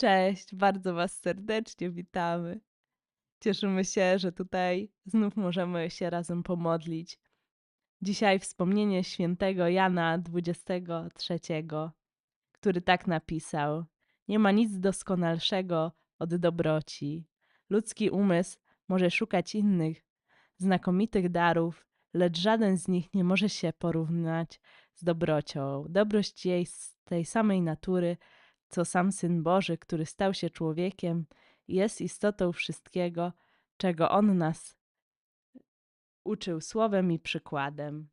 Cześć, bardzo Was serdecznie witamy. Cieszymy się, że tutaj znów możemy się razem pomodlić. Dzisiaj wspomnienie świętego Jana 23, który tak napisał: Nie ma nic doskonalszego od dobroci. Ludzki umysł może szukać innych, znakomitych darów, lecz żaden z nich nie może się porównać z dobrocią. Dobrość jej z tej samej natury, co sam Syn Boży, który stał się człowiekiem, jest istotą wszystkiego, czego On nas uczył słowem i przykładem.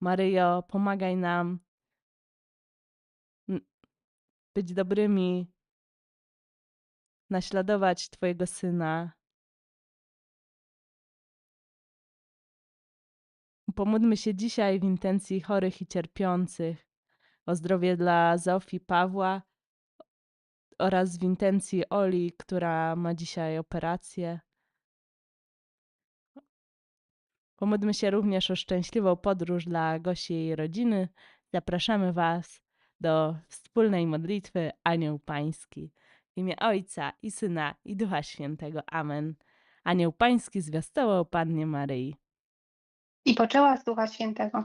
Maryjo, pomagaj nam być dobrymi, naśladować Twojego Syna. Pomódlmy się dzisiaj w intencji chorych i cierpiących, o zdrowie dla Zofii Pawła oraz w intencji Oli, która ma dzisiaj operację. Pomódlmy się również o szczęśliwą podróż dla Gosi i jej rodziny. Zapraszamy Was do wspólnej modlitwy Anioł Pański. W imię Ojca i Syna i Ducha Świętego. Amen. Anioł Pański zwiastował Pannie Maryi. I poczęła z Ducha Świętego.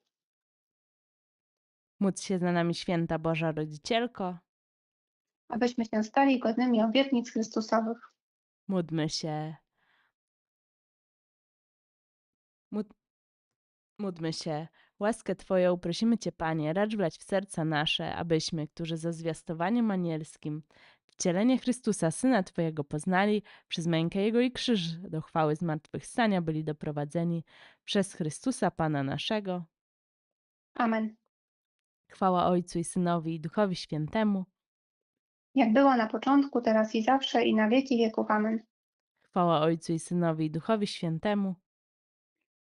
Módl się za nami święta Boża Rodzicielko. Abyśmy się stali godnymi obietnic Chrystusowych. Módlmy się. Mód... Módlmy się. Łaskę Twoją prosimy Cię, Panie, racz wlać w serca nasze, abyśmy, którzy za zwiastowaniem anielskim wcielenie Chrystusa, Syna Twojego poznali, przez mękę Jego i krzyż do chwały zmartwychwstania byli doprowadzeni przez Chrystusa, Pana naszego. Amen. Chwała Ojcu i Synowi i Duchowi Świętemu. Jak było na początku, teraz i zawsze, i na wieki wieków. Amen. Chwała Ojcu i Synowi i Duchowi Świętemu.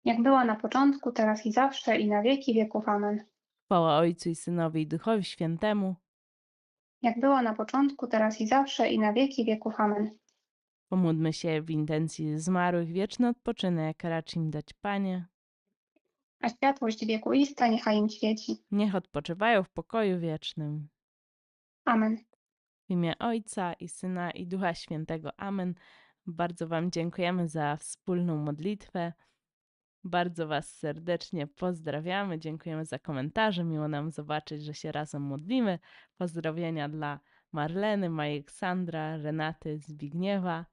Jak była na początku, teraz i zawsze, i na wieki wieków. Amen. Chwała Ojcu i Synowi i Duchowi Świętemu. Jak była na początku, teraz i zawsze, i na wieki wieków. Amen. Pomódlmy się w intencji zmarłych, wieczny odpoczynek racz im dać, Panie. A światłość wiekuista niechaj im świeci. Niech odpoczywają w pokoju wiecznym. Amen. W imię Ojca i Syna i Ducha Świętego. Amen. Bardzo Wam dziękujemy za wspólną modlitwę. Bardzo Was serdecznie pozdrawiamy. Dziękujemy za komentarze. Miło nam zobaczyć, że się razem modlimy. Pozdrowienia dla Marleny, Majeksandra, Renaty, Zbigniewa.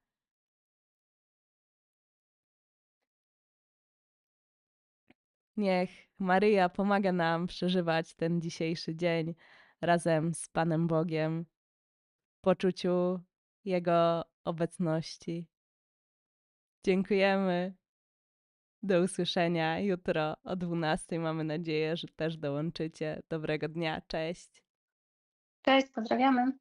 Niech Maryja pomaga nam przeżywać ten dzisiejszy dzień razem z Panem Bogiem, w poczuciu Jego obecności. Dziękujemy. Do usłyszenia jutro o 12. Mamy nadzieję, że też dołączycie. Dobrego dnia. Cześć. Cześć, pozdrawiamy.